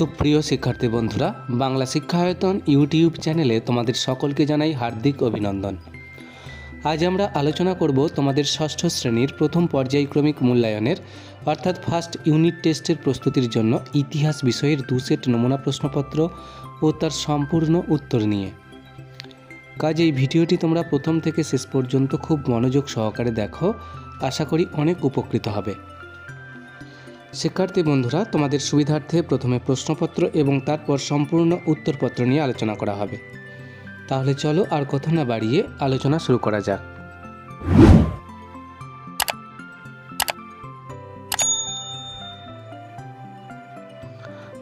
সুপ্রিয় শিক্ষার্থী বন্ধুরা, বাংলা শিক্ষায়তন ইউটিউব চ্যানেলে তোমাদের সকলকে জানাই হার্দিক অভিনন্দন। আজ আমরা আলোচনা করব তোমাদের ষষ্ঠ শ্রেণির প্রথম পর্যায়ক্রমিক মূল্যায়নের, অর্থাৎ ফার্স্ট ইউনিট টেস্টের প্রস্তুতির জন্য ইতিহাস বিষয়ের দু সেট নমুনা প্রশ্নপত্র ও তার সম্পূর্ণ উত্তর নিয়ে। কাজ এই ভিডিওটি তোমরা প্রথম থেকে শেষ পর্যন্ত খুব মনোযোগ সহকারে দেখো, আশা করি অনেক উপকৃত হবে। শিক্ষার্থী বন্ধুরা, তোমাদের সুবিধার্থে প্রথমে প্রশ্নপত্র এবং তারপর সম্পূর্ণ উত্তরপত্র নিয়ে আলোচনা করা হবে। তাহলে চলো আর কথা না বাড়িয়ে আলোচনা শুরু করা যাক।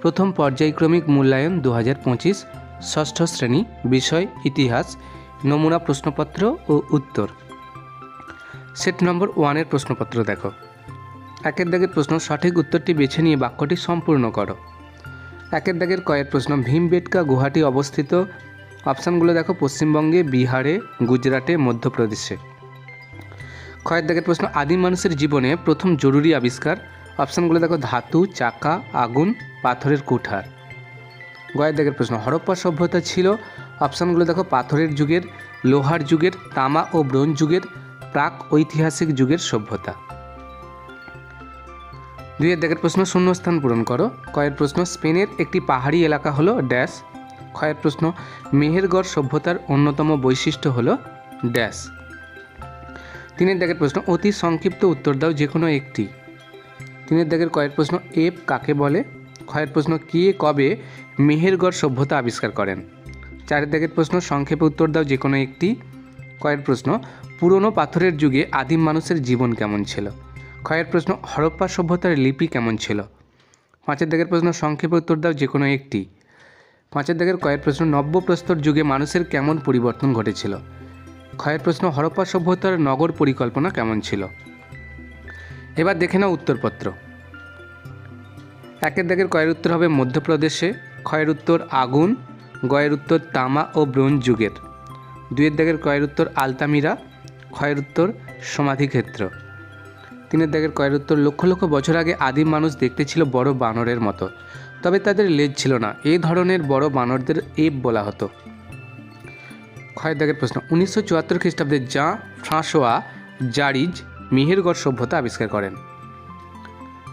প্রথম পর্যায়ক্রমিক মূল্যায়ন দু হাজার পঁচিশ, ষষ্ঠ শ্রেণি, বিষয়, ইতিহাস, নমুনা প্রশ্নপত্র ও উত্তর। সেট নম্বর ওয়ানের প্রশ্নপত্র দেখো। একের দাগের প্রশ্ন সঠিক উত্তরটি বেছে নিয়ে বাক্যটি সম্পূর্ণ করো। একের দাগের কয়ের প্রশ্ন ভীমবেটকা গুহাটি অবস্থিত। অপশানগুলো দেখো, পশ্চিমবঙ্গে, বিহারে, গুজরাটে, মধ্যপ্রদেশে। ক্ষয়ের দাগের প্রশ্ন, আদিম মানুষের জীবনে প্রথম জরুরি আবিষ্কার। অপশানগুলো দেখো, ধাতু, চাকা, আগুন, পাথরের কুঠার। গয়ের দাগের প্রশ্ন, হরপ্পা সভ্যতা ছিল। অপশানগুলো দেখো, পাথরের যুগের, লোহার যুগের, তামা ও ব্রোঞ্জ যুগের, প্রাক ঐতিহাসিক যুগের সভ্যতা। দুইয়ের দাগের প্রশ্ন শূন্যস্থান পূরণ করো। কয়ের প্রশ্ন, স্পেনের একটি পাহাড়ি এলাকা হলো ড্যাশ। ক্ষয়ের প্রশ্ন, মেহেরগড় সভ্যতার অন্যতম বৈশিষ্ট্য হলো ড্যাশ। তিনের দাগের প্রশ্ন, অতি সংক্ষিপ্ত উত্তর দাও যে কোনো একটি। তিনের দাগের কয়ের প্রশ্ন এপ কাকে বলে? ক্ষয়ের প্রশ্ন, কে কবে মেহেরগড় সভ্যতা আবিষ্কার করেন? চারের দাগের প্রশ্ন, সংক্ষেপে উত্তর দাও যে কোনো একটি। কয়ের প্রশ্ন, পুরনো পাথরের যুগে আদিম মানুষের জীবন কেমন ছিল? ক্ষয়ের প্রশ্ন, হরপ্পা সভ্যতার লিপি কেমন ছিল? পাঁচের দাগের প্রশ্ন, সংক্ষেপে উত্তর দাও যে কোনো একটি। পাঁচের দাগের কয়ের প্রশ্ন, নব্যপ্রস্তর যুগে মানুষের কেমন পরিবর্তন ঘটেছিল? ক্ষয়ের প্রশ্ন, হরপ্পা সভ্যতার নগর পরিকল্পনা কেমন ছিল? এবার দেখে নাও উত্তরপত্র। একের দাগের কয়ের উত্তর হবে মধ্যপ্রদেশে, ক্ষয়ের উত্তর আগুন, গয়ের উত্তর তামা ও ব্রোঞ্জ যুগের। দুইয়ের দাগের কয়ের উত্তর আলতামিরা, ক্ষয়ের উত্তর সমাধিক্ষেত্র। তিনের দাগের কয়ের উত্তর লক্ষ লক্ষ বছর আগে আদিম মানুষ দেখতে ছিল বড় বানরের মতো। তবে তাদের লেজ ছিল না। এই ধরনের বড় বানরদের এপ বলা হতো। ক্ষয়ের দাগের প্রশ্ন। উনিশশো চুয়াত্তর খ্রিস্টাব্দে জা ফ্রাঁসোয়া জারিজ মিহিরগড় সভ্যতা আবিষ্কার করেন।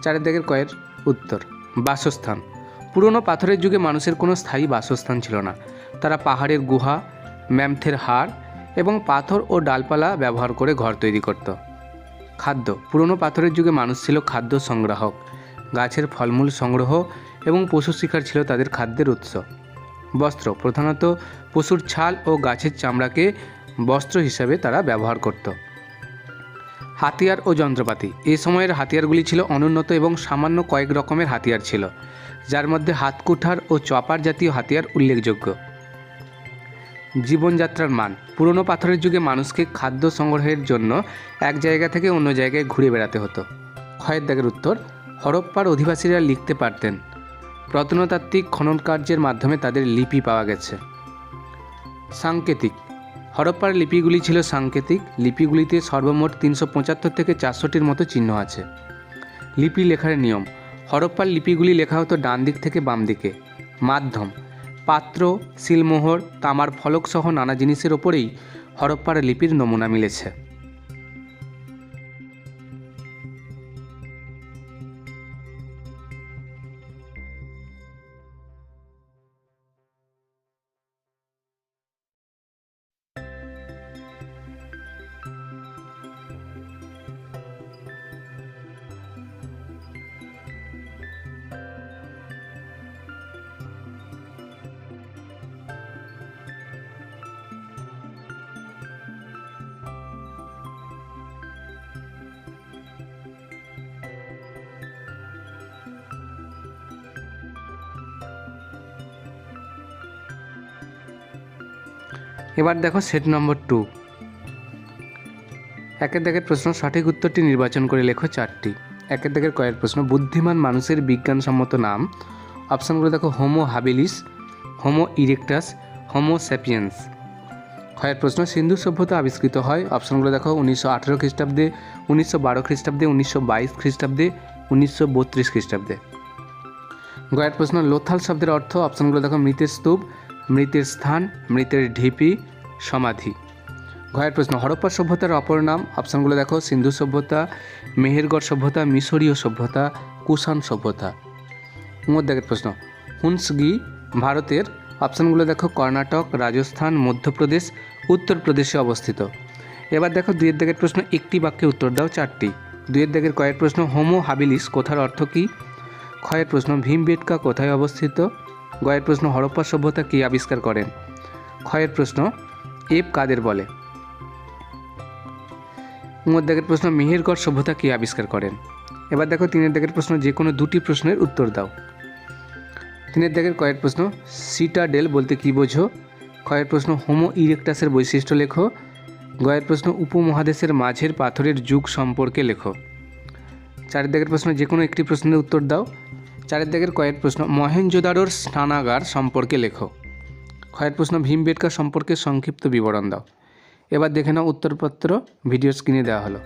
চারের দাগের কয়ের উত্তর, বাসস্থান। পুরনো পাথরের যুগে মানুষের কোনো স্থায়ী বাসস্থান ছিল না। তারা পাহাড়ের গুহা, ম্যামথের হাড় এবং পাথর ও ডালপালা ব্যবহার করে ঘর তৈরি করত। খাদ্য। পুরনো পাথরের যুগে মানুষ ছিল খাদ্য সংগ্রাহক। গাছের ফলমূল সংগ্রহ এবং পশু শিকার ছিল তাদের খাদ্যের উৎস। বস্ত্র, প্রধানত পশুর ছাল ও গাছের চামড়াকে বস্ত্র হিসাবে তারা ব্যবহার করত। হাতিয়ার ও যন্ত্রপাতি। এ সময়ের হাতিয়ারগুলি ছিল অনুন্নত এবং সামান্য কয়েক রকমের হাতিয়ার ছিল, যার মধ্যে হাতকুঠার ও চপার জাতীয় হাতিয়ার উল্লেখযোগ্য। জীবনযাত্রার মান। পুরনো পাথরের যুগে মানুষকে খাদ্য সংগ্রহের জন্য এক জায়গা থেকে অন্য জায়গায় ঘুরে বেড়াতে হতো। ক্ষয়ের দাগের উত্তর, হরপ্পার অধিবাসীরা লিখতে পারতেন, প্রত্নতাত্ত্বিক খনন কার্যের মাধ্যমে তাদের লিপি পাওয়া গেছে। সাংকেতিক, হরপ্পার লিপিগুলি ছিল সাংকেতিক, লিপিগুলিতে সর্বমোট তিনশো পঁচাত্তর থেকে চারশোটির মতো চিহ্ন আছে। লিপি লেখার নিয়ম, হরপ্পার লিপিগুলি লেখা হতো ডান দিক থেকে বাম দিকে, মাধ্যম পাত্র সিলমোহর তামার ফলকসহ নানা জিনিসের ওপরেই হরপ্পার লিপির নমুনা মিলেছে। এবার দেখো সেট নম্বর টু একের দাগের প্রশ্ন, সঠিক উত্তরটি নির্বাচন করে লেখো চারটি। একের দাগের কয়েক প্রশ্ন, বুদ্ধিমান মানুষের বিজ্ঞানসম্মত নাম। অপশানগুলো দেখো Homo habilis Homo erectus Homo sapiens ক্ষয়ের প্রশ্ন, সিন্ধু সভ্যতা আবিষ্কৃত হয়। অপশানগুলো দেখো, উনিশশো আঠেরো খ্রিস্টাব্দে, উনিশশো বারো খ্রিস্টাব্দে, উনিশশো বাইশ খ্রিস্টাব্দে, উনিশশো বত্রিশ খ্রিস্টাব্দে। গয়ের প্রশ্ন, লোথাল শব্দের অর্থ অপশনগুলো দেখো, মৃতের স্তূপ। মৃতের স্থান, মৃতের ঢিপি, সমাধি। ঘয়ের প্রশ্ন, হরপ্পা সভ্যতার অপর নাম? অপশনগুলো দেখো, সিন্ধু সভ্যতা, মেহেরগড় সভ্যতা, মিশরীয় সভ্যতা, কুষাণ সভ্যতা। মধ্যের প্রশ্ন হুন্সগি ভারতের? অপশনগুলো দেখো, কর্ণাটক, রাজস্থান, মধ্যপ্রদেশ, উত্তরপ্রদেশে অবস্থিত। এবার দেখো, দুইয়ের দাগের প্রশ্ন, একটি বাক্যে উত্তর দাও, চারটি। দুয়ের দাগের কয়ের প্রশ্ন, হোমো হাবিলিস, কোথার অর্থ কী? ক্ষয়ের প্রশ্ন, ভীমবেটকা কোথায় অবস্থিত? গয়ের প্রশ্ন হরপ্পা সভ্যতা কী আবিষ্কার করেন? ক্ষয়ের প্রশ্ন এপ কাদের বলে? মধ্যাগের প্রশ্ন মেহেরগড় সভ্যতা কী আবিষ্কার করেন? এবার দেখো তিনের দাগের প্রশ্ন, যে কোনো দুটি প্রশ্নের উত্তর দাও। তিনের দাগের কয়ের প্রশ্ন, সিটাডেল বলতে কী বোঝো? ক্ষয়ের প্রশ্ন, হোমো ইরেকটাসের বৈশিষ্ট্য লেখো। গয়ের প্রশ্ন, উপমহাদেশের মাঝের পাথরের যুগ সম্পর্কে লেখো। চারের দাগের প্রশ্ন, যে কোনো একটি প্রশ্নের উত্তর দাও। চারের কয়েক প্রশ্ন মহেঞ্জোদারোর স্নানাগার সম্পর্কে লেখো। কয়েক প্রশ্ন ভীমবেটকা সম্পর্কে সংক্ষিপ্ত বিবরণ দাও। এবার দেখে নাও উত্তরপত্র, ভিডিও স্ক্রিনে দেওয়া হলো।